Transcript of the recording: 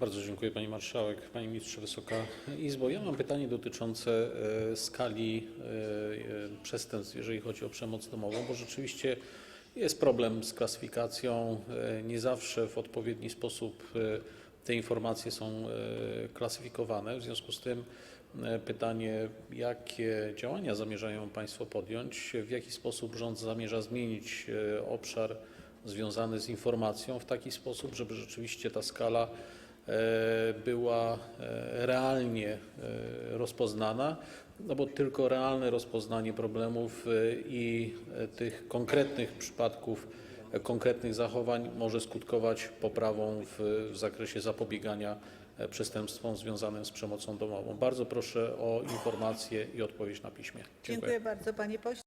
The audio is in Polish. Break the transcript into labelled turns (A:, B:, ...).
A: Bardzo dziękuję Pani Marszałek. Panie Ministrze, Wysoka Izbo. Ja mam pytanie dotyczące e, skali e, e, przestępstw, jeżeli chodzi o przemoc domową, bo rzeczywiście jest problem z klasyfikacją. Nie zawsze w odpowiedni sposób te informacje są klasyfikowane. W związku z tym pytanie, jakie działania zamierzają Państwo podjąć, w jaki sposób rząd zamierza zmienić obszar związany z informacją w taki sposób, żeby rzeczywiście ta skala była e, realnie e, rozpoznana, no bo tylko realne rozpoznanie problemów e, i e, tych konkretnych przypadków, e, konkretnych zachowań może skutkować poprawą w, w zakresie zapobiegania e, przestępstwom związanym z przemocą domową. Bardzo proszę o informację i odpowiedź na piśmie.
B: Dziękuję bardzo, panie pośle.